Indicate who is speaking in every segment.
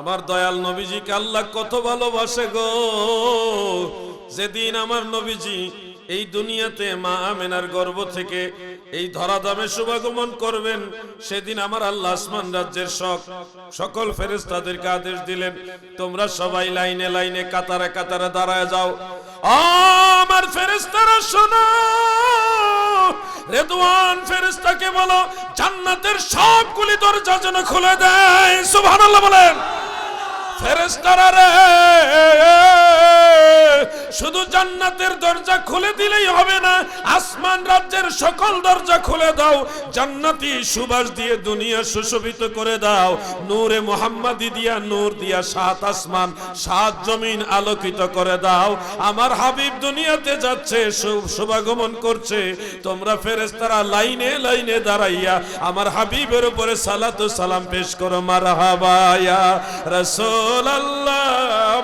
Speaker 1: আমার দয়াল নবীজিকে আল্লাহ কত ভালোবাসে গো। যেদিন আমার নবীজি এই দুনিয়াতে মা আমেনার গর্ভ থেকে এই ধরাধামে শুভাগমন করবেন, সেদিন আমার আল্লাহ আসমান রাজ্যের শখ, সকল ফেরেস্তাদেরকে আদেশ দিলেন, তোমরা সবাই লাইনে লাইনে, কাতারে কাতারে দাঁড়ায় যাও। আমার ফেরেস্তারা শোনো, রেদওয়ান ফেরেস্তাকে বলো, জান্নাতের সবগুলি দরজা যেন খুলে দেয়, সুবহানাল্লাহ বলেন। ফেরেস্তারা রে। শুধু জান্নাতের দরজা খুলে দিলেই হবে না, আসমান রাজ্যের সকল দরজা খুলে দাও, জান্নাতি সুবাস দিয়ে দুনিয়া সুশোভিত করে দাও, নূরে মোহাম্মদি দিয়া নূর দিয়া সাত আসমান, সাত জমিন আলোকিত করে দাও, আমার হাবিব দুনিয়াতে যাচ্ছে শুভাগমন করছে, তোমরা ফেরেস্তারা লাইনে লাইনে দাঁড়াইয়া আমার হাবিবের উপরে সালাতু সালাম পেশ করো মারহাবায়া রসুল আল্লাহ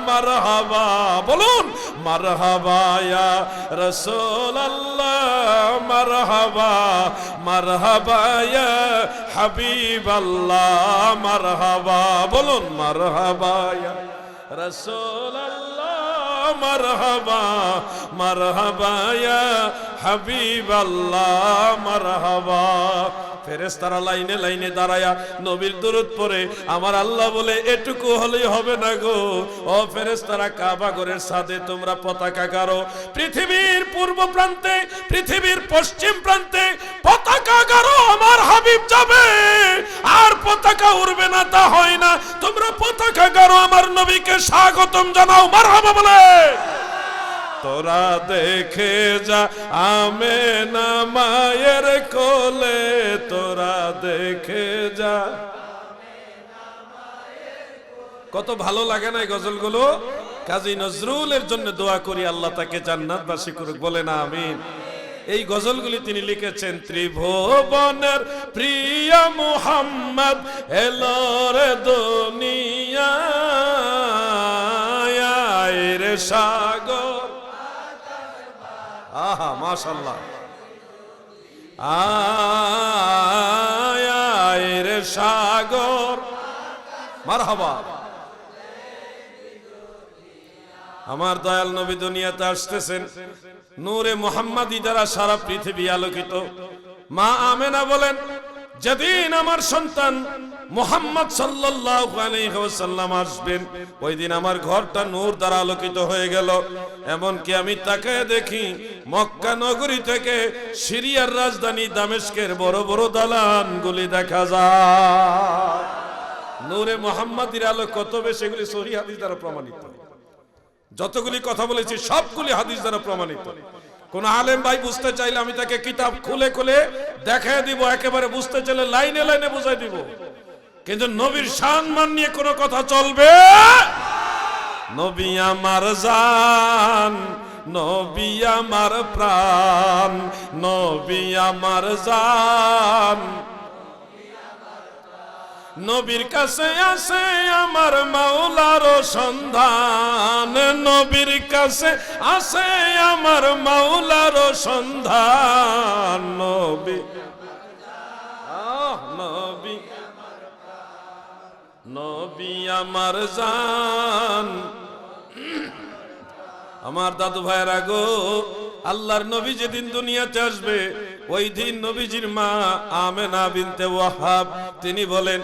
Speaker 1: মারহাবা, বলুন মারহাবায়া রসুল আল্লাহ মারহাবা মারহাবায়া হাবিবাল্লা মারহাবা বলুন মারহাবায়া রসুল আল্লাহ মারহাবা মারহাবা ইয়া হাবিব আল্লাহ মারহাবা। ফেরেশতারা লাইনে লাইনে দাঁড়ায়া নবীর দূরত পরে আমার আল্লাহ বলে, এটুকু হলেই হবে না গো। ও ফেরেশতারা, কাবা ঘরের সাথে তোমরা পতাকা গাড়ো পৃথিবীর পূর্ব প্রান্তে, পৃথিবীর পশ্চিম প্রান্তে পতাকা গাড়ো আমার হাবিব যাবে। আর পতাকা উড়বে না, তা হয় না। তোমরা পতাকা গাড়ো আমার নবীকে স্বাগতম জানাও, মারহাবা বলে। তোরা দেখে যা আমে না মায়ের কোলে, তোরা দেখে যা। কত ভালো লাগে না এই গজলগুলো? কাজী নজরুলের জন্য দোয়া করি, আল্লাহ তাকে জান্নাতবাসী করুক বলে না আমিন। এই গজলগুলি তিনি লিখেছেন, ত্রিভুবনের প্রিয় মুহাম্মদ, এলো রে দুনিয়া রে সাগর। আহা মাশাল্লাহ আয় রে সাগর। মারহাবা। আমার দয়াল নবী দুনিয়াতে আসতেছেন। নূরে মোহাম্মদী দ্বারা সারা পৃথিবী আলোকিত। মা আমেনা বলেন যেদিন আমার সন্তান মোহাম্মদ আলাইহি আসবেন ওই দিন আমার ঘরটা নূর দ্বারা আলোকিত হয়ে গেল। এমনকি আমি তাকে দেখি মক্কা নগরী থেকে সিরিয়ার রাজধানী দামেস্কের বড় বড় দালানগুলি দেখা যায়। নূরে মোহাম্মদির আলো কত বেশি এগুলি সহি হাদিস দ্বারা প্রমাণিত। যতগুলি কথা বলেছি সবগুলি হাদিস দ্বারা প্রমাণিত। কোন আলেম ভাই বুঝতে চাইলে আমি তাকে কিতাব খুলে খুলে দেখায় দিব, একেবারে বুঝতে চাইলে লাইনে লাইনে বুঝাই দিব। কিন্তু নবীর সম্মান নিয়ে কোনো কথা চলবে? নবী আমার জান, নবী আমার প্রাণ, নবী আমার জান। নবীর কাছে আসে আমার মাওলার সন্ধান। নবীর কাছে আসে আমার মাওলার সন্ধান। নবী নবী নবী আমার জান। আমার দাদু ভাইয়েরা গো, আল্লাহর নবী যেদিন দুনিয়াতে আসবে ওই দিন নবীজির মা আমেনা বিনতে ওয়াহাব, তিনি বলেন,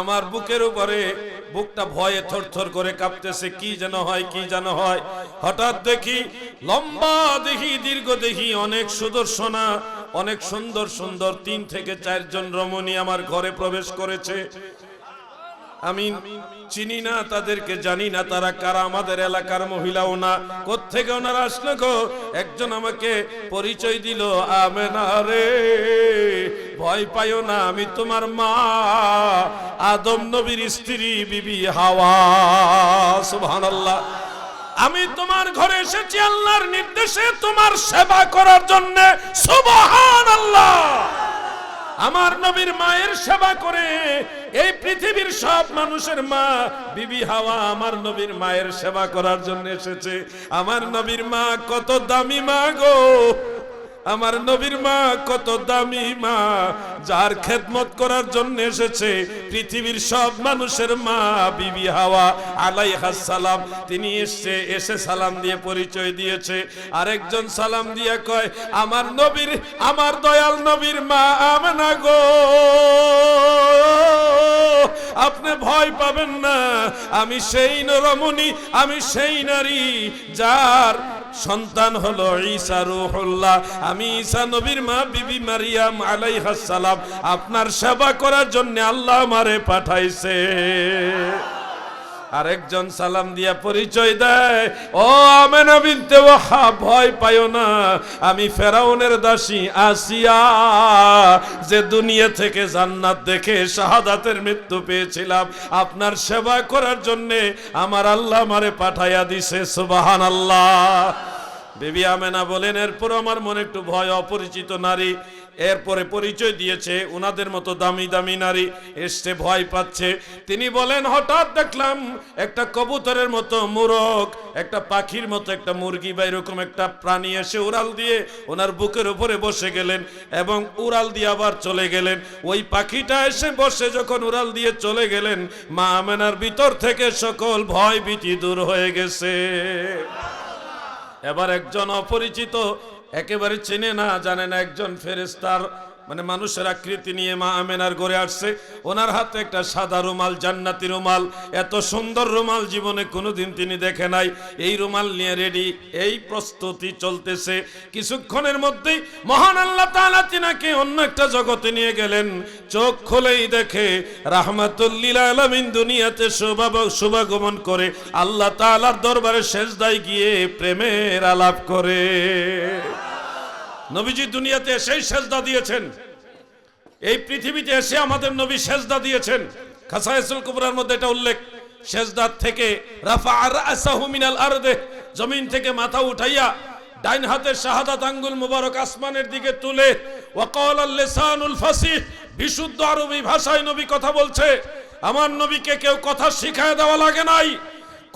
Speaker 1: আমার বুকের উপরে বুকটা ভয়ে থরথর করে কাঁপতেছে, কি যেন হয়, কি যেন হয়। হঠাৎ দেখি লম্বা দেখি দীর্ঘ দেখি অনেক সুদর্শনা, অনেক সুন্দর সুন্দর তিন থেকে চারজন রমণী আমার ঘরে প্রবেশ করেছে। আমি চিনি না, তাদেরকে জানি না, তারা কারা, আমাদের এলাকার মহিলাও না। কোথেকে ওনারা আসলো গো? একজন আমাকে পরিচয় দিল, আমেনা রে, ভয় পাইও না, আমি তোমার মা। আদম নবীর স্ত্রী, বিবি হাওয়া, সুবহানাল্লাহ। আমি তোমার ঘরে এসেছি আল্লাহর নির্দেশে তোমার সেবা করার জন্য, সুবহানাল্লাহ। আমার নবীর মায়ের সেবা করে এই পৃথিবীর সব মানুষের মা বিবি হাওয়া আমার নবীর মায়ের সেবা করার জন্য এসেছে। আমার নবীর মা কত দামি মা গো। আমার নবীর মা কত দামি মা, যার খেদমত করার জন্য এসেছে পৃথিবীর সব মানুষের মা, বিবি হাওয়া আলাইহাস সালাম। তিনি এসে এসে সালাম দিয়ে পরিচয় দিয়েছে। আরেকজন সালাম দিয়ে কয়, আমার নবীর, আমার দয়াল নবীর মা আমনা গো। আপনি ভয় পাবেন না, আমি সেই নরমণি, আমি সেই নারী, যার সন্তান হলো ঈসা রুহুল্লাহ। আমি ঈসা নবীর মা বিবি মারিয়াম আলাইহাস সালাম। আপনার সেবা করার জন্য আল্লাহ আমারে পাঠাইছে। আরেকজন সালাম দিয়া পরিচয় দেয়। ও আমেনা বিনতে ওয়াহা ভয় পায়ো না। আমি ফেরাউনের দাসী আসিয়া যে দুনিয়া থেকে জান্নাত দেখে শাহাদাতের মৃত্যু পেয়েছিলাম, আপনার সেবা করার জন্য আমার আল্লাহ আমারে পাঠাইয়া দিছে সুবাহান আল্লাহ বেবি আমেনা বলেন এরপর আমার মনে একটু ভয়, অপরিচিত নারী। এরপরে পরিচয় দিয়েছে ওনাদের মতো দামি দামি নারী এসছে, ভয় পাচ্ছে। তিনি বলেন, হঠাৎ দেখলাম একটা কবুতরের মতো মুরগ, একটা পাখির মতো একটা মুরগি বা এরকম একটা প্রাণী এসে উড়াল দিয়ে ওনার বুকের উপরে বসে গেলেন এবং উড়াল দিয়ে আবার চলে গেলেন। ওই পাখিটা এসে বসে যখন উড়াল দিয়ে চলে গেলেন, মা আমেনার ভিতর থেকে সকল ভয় ভীতি দূর হয়ে গেছে। এবার একজন অপরিচিত একেবারে চেনে না, জানে না একজন ফেরেস্তার মানে মানুষের আকৃতি নিয়ে মা আমেনার গড়ে আসছে। ওনার হাতে একটা সাদা রুমাল, জান্নাতি রুমাল। এত সুন্দর রুমাল জীবনে কোনোদিন তিনি দেখে নাই। এই রুমাল নিয়ে রেডি, এই প্রস্তুতি চলতেছে। কিছুক্ষণের মধ্যেই মহান আল্লাহ তাআলা তিনাকে অন্য একটা জগতে নিয়ে গেলেন। চোখ খুলেই দেখে রাহমাতুল্লিল আলামিন দুনিয়াতে শুভাব শুভাগমন করে। আল্লাহ তাআলার দরবারে শেষদায় গিয়ে প্রেমের আলাপ করে। নবীজি দুনিয়াতে এসেই সেজদা দিয়েছেন। এই পৃথিবীতে এসে আমাদের নবী সেজদা দিয়েছেন। খাসাইসুল কুবরার মধ্যে এটা উল্লেখ, সেজদার থেকে রাফা আর মিনাল আরদে, জমিন থেকে মাথা উঠাইয়া ডাইন হাতের শাহাদাত আঙ্গুল মুবারক আসমানের দিকে তুলে ওয়াকাল লিসানুল ফাসিহ, বিশুদ্ধ আরবি ভাষায় নবী কথা বলছে। আমার নবীকে কেউ কথা শিখায় দেওয়া লাগে নাই।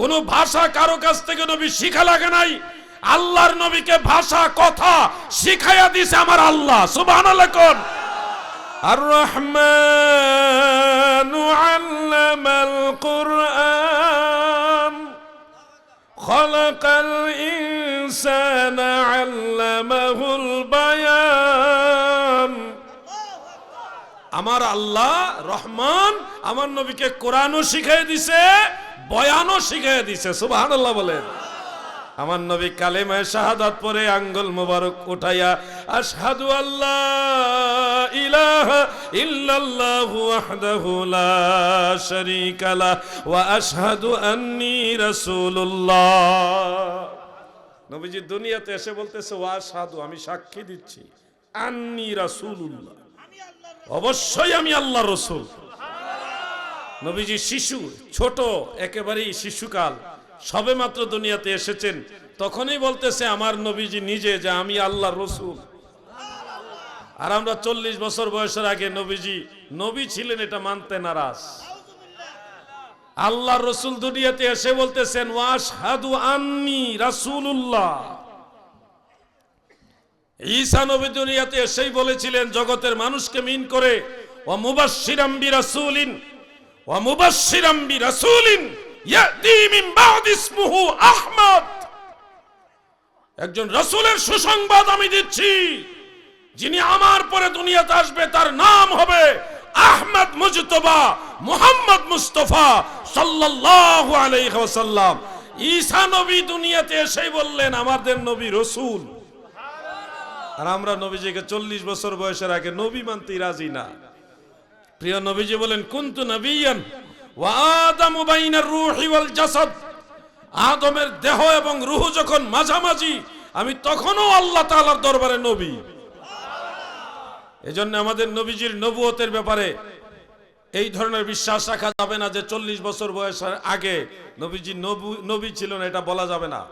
Speaker 1: কোন ভাষা কারও কাছ থেকে নবী শিখা লাগে নাই। আল্লাহর নবীকে ভাষা কথা শিখাইয়া দিছে আমার আল্লাহ সুবহানাল্লাহ কোন আর রহমান আল্লামাল কুরআন خلق الإنسان علمه البيان আমার আল্লাহ রহমান আমার নবীকে কোরআনও শিখাই দিছে বয়ানও শিখাই দিছে সুবহানাল্লাহ বলেন আমার নবী কালেমায় শাহাদাত পরে আঙ্গুল মুবারক উঠাইয়া, আশহাদু আল্লাহ ইলাহা ইল্লাল্লাহু ওয়াহদাহু লা শারীকা লা ওয়া আশহাদু আন্নী নবীজি দুনিয়াতে এসে বলতেছে, ওয়া আশহাদু, আমি সাক্ষী দিচ্ছি, আন্নী রাসূলুল্লাহ। অবশ্যই আমি আল্লাহর রাসূল। নবীজি শিশু, ছোট, একেবারেই শিশুকাল। সবে মাত্র দুনিয়াতে এসেছেন, তখনই বলতেছে আমার নবীজি নিজে যে আমি আল্লাহর রসুল। আর আমরা চল্লিশ বছর বয়সের আগে নবীজি, নবী ছিলেন এটা মানতে নারাজ। আল্লাহ রসুল দুনিয়াতে এসে বলতেছেন ওয়াস হাদু আন্নি রাসুল্লাহ ঈসা নবী দুনিয়াতে এসেই বলেছিলেন, জগতের মানুষকে মিন করে ও মুবাশশিরাম বিরাসুলিন ও মুবাশশিরাম বিরাসুলিন একজন রাসূলের সুসংবাদ আমি দিচ্ছি। যিনি আমার পরে দুনিয়াতে আসবে, তার নাম হবে আহমদ মুজতবা মুহাম্মদ মুস্তফা ওয়াসাল্লাম। ঈসা নবী দুনিয়াতে এসেই বললেন, আমাদের নবী রসুল। আর আমরা নবীজিকে চল্লিশ বছর বয়সের আগে নবী মানতেই রাজি না। প্রিয় নবীজি বলেন, কুন্তু নবিয়ান? ওয়া আদামু বাইনার রূহি ওয়াল আদমের দেহ এবং রূহ যখন মাঝামাঝি, আমি তখনও আল্লাহ তাআলার দরবারে নবী। এজন্য আমাদের নবীজির নবুয়তের ব্যাপারে এই ধরনের বিশ্বাস রাখা যাবে না যে চল্লিশ বছর বয়সের আগে নবীজি নবু- নবী ছিল না, এটা বলা যাবে না।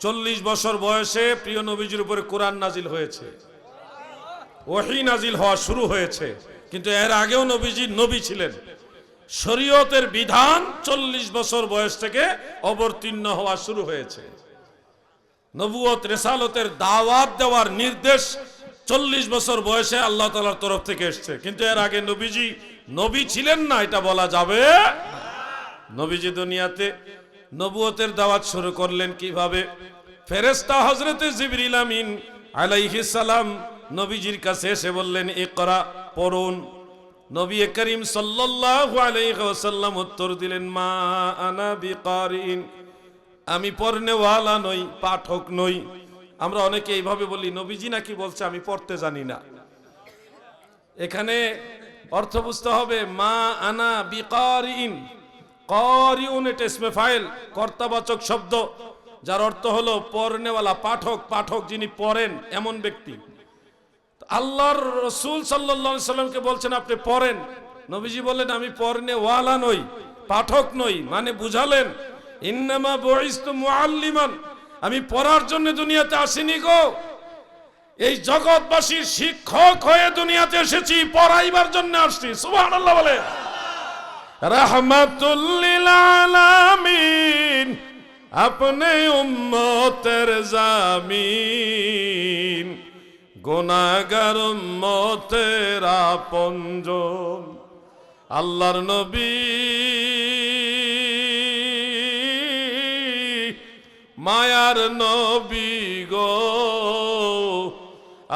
Speaker 1: চল্লিশ বছর বয়সে প্রিয় নবীজির উপরে কোরআন নাজিল হয়েছে। ওহি নাজিল হওয়া শুরু হয়েছে। কিন্তু এর আগেও নবীজি নবী ছিলেন। শরীয়তের বিধান চল্লিশ বছর বয়স থেকে অবতীর্ণ হওয়া শুরু হয়েছে। নবুয়ত, রেসালতের দাওয়াত দেওয়ার নির্দেশ চল্লিশ বছর বয়সে আল্লাহ তালার তরফ থেকে এসছে। কিন্তু এর আগে নবীজি, নবী ছিলেন না, এটা বলা যাবে নবীজি দুনিয়াতে নবুয়তের দাওয়াত শুরু করলেন কীভাবে? ফেরেস্তা হজরতে জিবরিল আমিন আলাইহিস নবীজির কাছে এসে বললেন এ করা পড়ুন। নবী করিম ওয়াসাল্লাম উত্তর দিলেন, মা আনা বিকারিন। আমি পড়নেওয়ালা নই, পাঠক নই। আমরা অনেকে এইভাবে বলি, নবীজি নাকি বলছে, আমি পড়তে জানি না। এখানে অর্থ বুঝতে হবে, মা আনা বিকারিন। করিউন, এটা ইসমে ফাইল, কর্তাবাচক শব্দ, যার অর্থ হলো পড়নেওয়ালা পাঠক পাঠক যিনি পড়েন, এমন ব্যক্তি। আল্লাহর রসুল আলাইহি সাল্লামকে বলছেন, আপনি পড়েন। নবীজি বললেন, আমি পড়নেওয়ালা নই, পাঠক নই মানে বুঝালেন। ইন্নামা বইস্তু মুআল্লিমান, আমি পড়ার জন্য দুনিয়াতে আসিনি গো। এই জগৎবাসীর শিক্ষক হয়ে দুনিয়াতে এসেছি, পড়াইবার জন্য আসছি। সুবহানাল্লাহ বলে রহমাতুল্লিল আলামিন, আপনি উম্মতের জামিন। গুনাহগার উম্মতের আপনজন আল্লাহর নবী মায়ার নবী গো।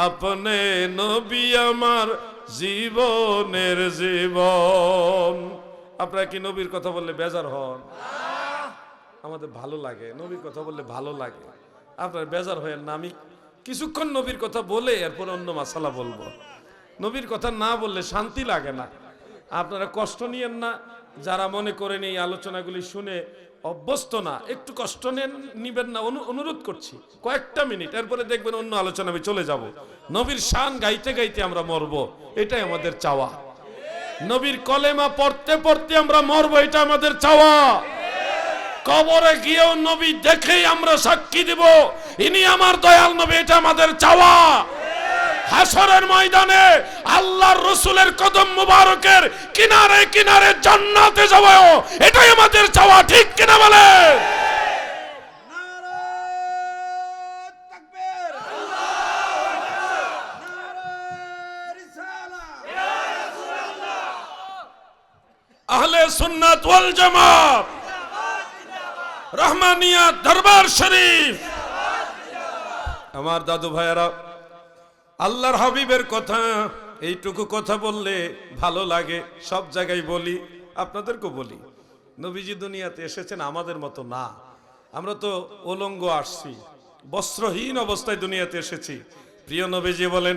Speaker 1: আপনি নবী আমার জীবনের জীবন। আপনারা কি নবীর কথা বললে বেজার হন? আমাদের ভালো লাগে নবীর কথা বললে ভালো লাগে। আপনার বেজার হয়ে না আমি কিছুক্ষণ নবীর কথা বলে এরপর অন্য মাসালা বলব। নবীর কথা না বললে শান্তি লাগে না। আপনারা কষ্ট নিয়েন না। যারা মনে করেন এই আলোচনাগুলি শুনে অভ্যস্ত না, একটু কষ্ট নেন, নিবেন না। অনু- অনুরোধ করছি, কয়েকটা মিনিট, এরপরে দেখবেন অন্য আলোচনা আমি চলে যাব। নবীর শান গাইতে গাইতে আমরা মরব, এটাই আমাদের চাওয়া। নবীর কলেমা পড়তে পড়তে আমরা মরব, এটা আমাদের চাওয়া। কবরে গিয়েও নবী দেখেই আমরা সাক্ষী দিব। ইনি আমার দয়াল নবী, এটা আমাদের চাওয়া। হাসরের ময়দানে আল্লাহর রসুলের কদম মুবারকের কিনারে কিনারে জান্নাতে যাব এটাই আমাদের চাওয়া, ঠিক কিনা বলে? আহলে সুন্নাত ওয়াল জামাত। রহমানিয়া দরবার শরীফ। আমার দাদু ভাইয়ারা, আল্লাহর হাবিবের কথা, এইটুকু কথা বললে ভালো লাগে। সব জায়গায় বলি আপনাদেরকে বলি। নবীজি দুনিয়াতে এসেছেন আমাদের মতো না। আমরা তো ওলঙ্গ আসছি, বস্ত্রহীন অবস্থায় দুনিয়াতে এসেছি। প্রিয় নবীজি বলেন,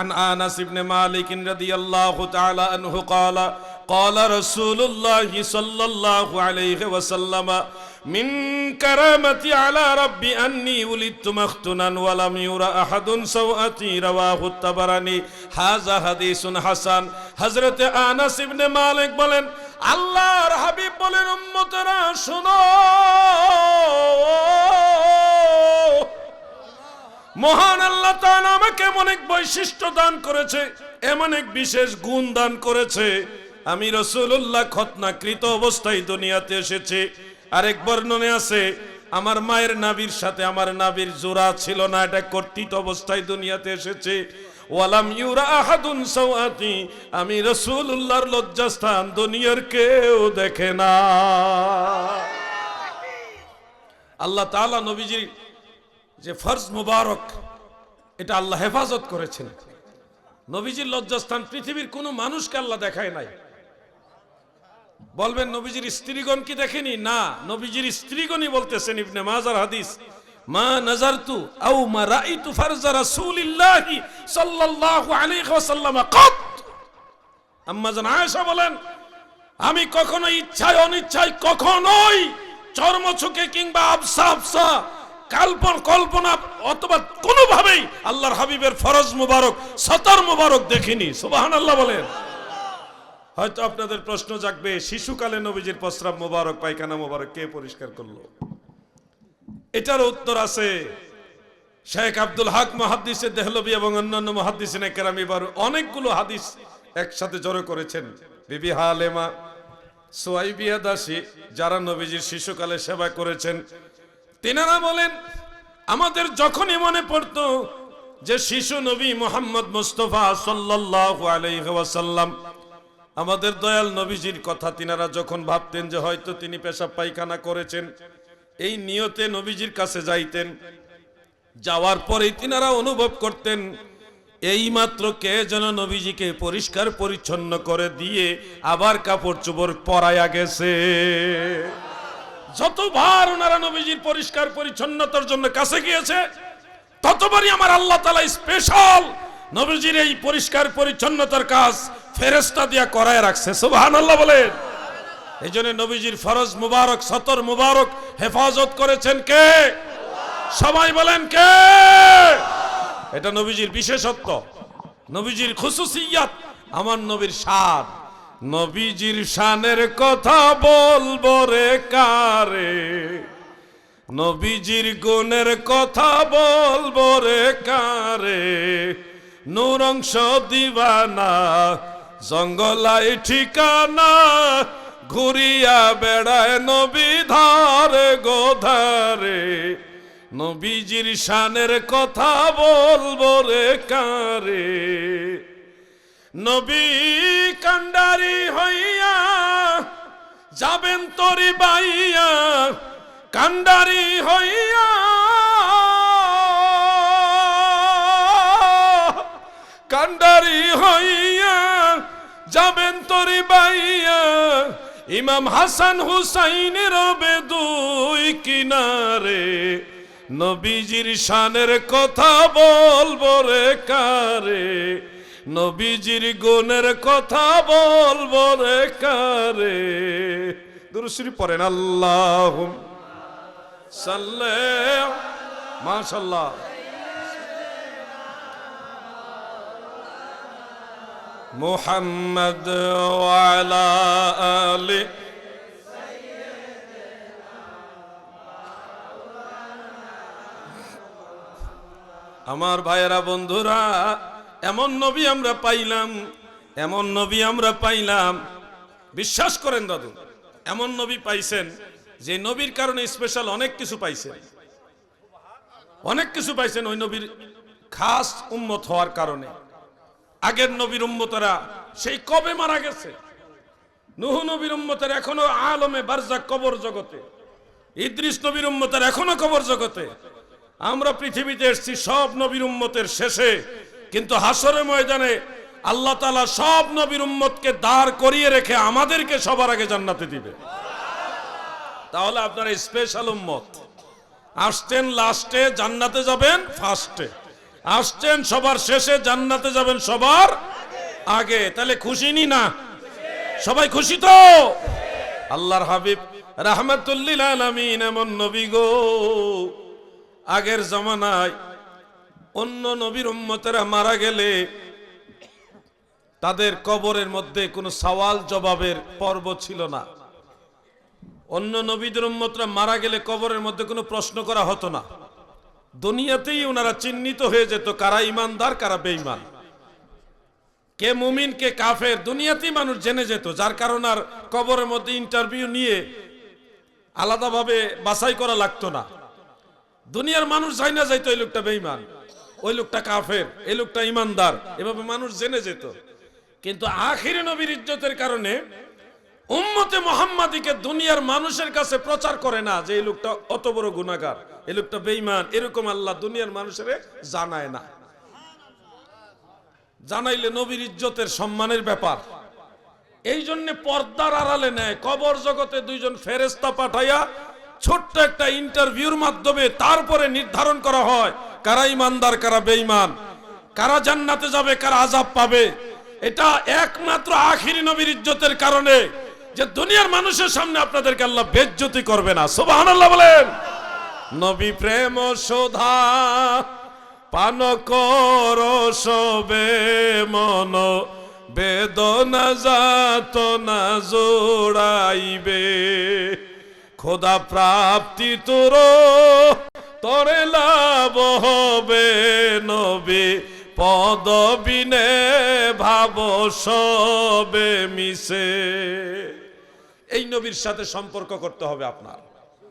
Speaker 1: আন আনাস ইবনে মালিক রাদিয়াল্লাহু তাআলা আনহু ক্বালা ক্বালা রাসূলুল্লাহি সাল্লাল্লাহু আলাইহি ওয়াসাল্লাম মিন কারামাতি আলা রাব্বি আন্নি উলিদতু মাখতুনান ওয়া লাম ইউরা আহাদুন সাওআতি, রাওয়াহু তাবারানি। হাযা হাদিসুন হাসান। হযরতে আনাস ইবনে মালিক বলেন, আল্লাহর হাবিব বলেন, উম্মতরা, শোনো। মহান আল্লাহ আমাকে এমন এক বৈশিষ্ট্য দান করেছে, এমন এক বিশেষ গুণ দান করেছে। আমি রসুল্লাহ খতনাকৃত অবস্থায় দুনিয়াতে এসেছি। আরেক বর্ণনে আছে, আমার মায়ের নাবির সাথে আমার নাবির জোড়া ছিল না, এটা কর্তৃত অবস্থায় দুনিয়াতে এসেছে। ওয়ালাম ইউরা আহাদুন সাওয়াতি, আমি রসুল্লাহর লজ্জাস্থান দুনিয়ার কেউ দেখে না। আল্লাহ তাআলা নবীজির যে ফরজ মুবারক, এটা আল্লাহ হেফাজত করেছেন। নবীজির লজ্জাস্থান পৃথিবীর কোনো মানুষকে আল্লাহ দেখায় নাই। বলবেন, নবীজির স্ত্রীগণ কি দেখেনি? না, নবীজির স্ত্রীগণই বলতেছেন ইবনে মাজার হাদিস, মা নাজারতু আও মা রাইতু ফারজা রাসূলিল্লাহি সাল্লাল্লাহু আলাইহি ওয়াসাল্লাম কত। আম্মা জান আয়েশা বলেন, আমি কখনো ইচ্ছায় অনিচ্ছায় কখনোই চর্মচোখে কিংবা আবসা আবসা কাল্পন কল্পনা অথবা কোনোভাবেই আল্লাহর হাবিবের ফরজ মুবারক, সতর মুবারক দেখিনি। সুবাহান আল্লাহ বলেন। হয়তো আপনাদের প্রশ্ন জাগবে, শিশুকালে নবীজির প্রস্রাব মোবারক, পায়খানা মুবারক কে পরিষ্কার করল? এটার উত্তর আছে শেখ আব্দুল হক মহাদ্দিসে দেহলবি এবং অন্যান্য মহাদ্দিসিন কেরাম এবার অনেকগুলো হাদিস একসাথে জড়ো করেছেন। বিবি হালেমা সোয়াইবিয়া দাসী, যারা নবীজির শিশুকালে সেবা করেছেন, তিনারা বলেন, আমাদের যখনই মনে পড়তো যে শিশু নবী মোহাম্মদ মুস্তফা সাল্লাল্লাহু আলাইহি ওয়াসাল্লাম আমাদের দয়াল নবীজির কথা তিনারা যখন ভাবতেন যে হয়তো তিনি পেশাব পায়খানা করেছেন, এই নিয়তে নবীজির কাছে যাইতেন। যাওয়ার পরেই তিনারা অনুভব করতেন, এই মাত্র কে যেন নবীজিকে পরিষ্কার পরিচ্ছন্ন করে দিয়ে আবার কাপড় চোপড় পরায়া গেছে। যতবার ওনারা নবীজির পরিষ্কার পরিচ্ছন্নতার জন্য কাছে গিয়েছে, ততবারই আমার আল্লাহ তালা স্পেশাল নবীজির এই পরিষ্কার পরিচ্ছন্নতার কাজ ফেরেস্তা দিয়া করায় রাখছে সুবহান আল্লাহ বলেন। এই জন্য নবীজির ফরজ মুবারক, সতর মুবারক হেফাজত করেছেন কে? সবাই বলেন কে? এটা নবীজির বিশেষত্ব। নবীজির খুশুসিয়াত আমার নবীর শান। নবীজির শানের কথা বলব রে কারে? নবীজির গুণের কথা বলব রে কারে? নূরংশ দিবানা, জঙ্গলাই ঠিকানা, ঘুরিয়া বেড়ায় নবী ধারে গোধারে। নবীজির শানের কথা বলব রে কারে। নবী কান্ডারি হইয়া, যাবেন তরি বাইয়া, কান্ডারি হইয়া কান্ডারি হইয়া, যাবেন তরি বাইয়া। ইমাম হাসান হুসাইন রবে দুই কিনারে, নবীজির শানের কথা বলব রে কারে। নবীজির গুণের কথা বলব রে কারে। দুরুশ্রী পড়েন আল্লাহ সাল্লে, মাশাল্লাহ। মুহাম্মদ ওয়ালা আলি আমার ভাইয়েরা, বন্ধুরা, এমন নবী আমরা পাইলাম, এমন নবী আমরা পাইলাম। বিশ্বাস করেন দাদু, এমন নবী পাইছেন যে নবীর কারণে স্পেশাল অনেক কিছু পাইছেন। অনেক কিছু পাইছেন ওই নবীর খাস উম্মত হওয়ার কারণে। আগের নবীর উম্মতরা সেই কবে মারা গেছে? নুহ নবীর উম্মতের এখনও আলমে বারজাক কবর জগতে। ইদ্রিস নবীর উম্মতের এখনও কবর জগতে। আমরা পৃথিবীতে এসেছি সব নবীর উম্মতের শেষে। কিন্তু হাসরে ময়দানে আল্লাহ তালা সব নবীর উম্মতকে দাঁড় করিয়ে রেখে আমাদেরকে সবার আগে জান্নাতে দিবে। তাহলে আপনার স্পেশাল উম্মত। আসছেন লাস্টে জান্নাতে যাবেন ফার্স্টে আসছেন সবার শেষে, জান্নাতে যাবেন সবার আগে। তাহলে খুশি নি না? সবাই খুশি তো? আল্লাহর হাবিব, রাহমাতুল্লিল আলামিন এমন নবী গো। আগের জামানায় অন্য নবীর উম্মতেরা মারা গেলে তাদের কবরের মধ্যে কোনো সওয়াল জবাবের পর্ব ছিল না। অন্য নবীদের উম্মতরা মারা গেলে কবরের মধ্যে কোনো প্রশ্ন করা হতো না। দুনিয়াতেই ওনারা চিহ্নিত হয়ে যেত, কারা ইমানদার কারা বেঈমান। কে মুমিন, কে কাফের, দুনিয়াতেই মানুষ জেনে যেত, যার কারণ আর কবরের মধ্যে ইন্টারভিউ নিয়ে আলাদাভাবে বাছাই করা লাগতো না। দুনিয়ার মানুষ যাই না যাইতো, এই লোকটা বেঈমান, ওই লোকটা কাফের, এই লোকটা ইমানদার এভাবে মানুষ জেনে যেত। কিন্তু আখিরি নবীর ইজ্জতের কারণে উম্মতে মোহাম্মদীকে দুনিয়ার মানুষের কাছে প্রচার করে না যে এই লোকটা অত বড় গুণাগার এই লোকটা বেইমান এরকম আল্লাহ দুনিয়ার মানুষের জানায় না। জানাইলে নবীর ইজ্জতের সম্মানের ব্যাপার। এই জন্য পর্দার আড়ালে নেয়, কবর জগতে দুইজন ফেরেস্তা পাঠাইয়া ছোট্ট একটা ইন্টারভিউর মাধ্যমে তারপরে নির্ধারণ করা হয়, কারা ইমানদার কারা বেঈমান, কারা জান্নাতে যাবে, কারা আজাব পাবে। এটা একমাত্র আখিরি নবীর ইজ্জতের কারণে। যে দুনিয়ার মানুষের সামনে আপনাদেরকে আল্লাহ বেজ্জতি করবে না। সুবহানাল্লাহ বলেন। নবী প্রেম সোধা পান কর সবে মন, বেদনা যাত না জোড়াইবে। খোদা প্রাপ্তি তোর, তরে লাভ হবে নবী। পদবিনে ভাব সবে মিশে। এই নবীর সাথে সম্পর্ক করতে হবে আপনার।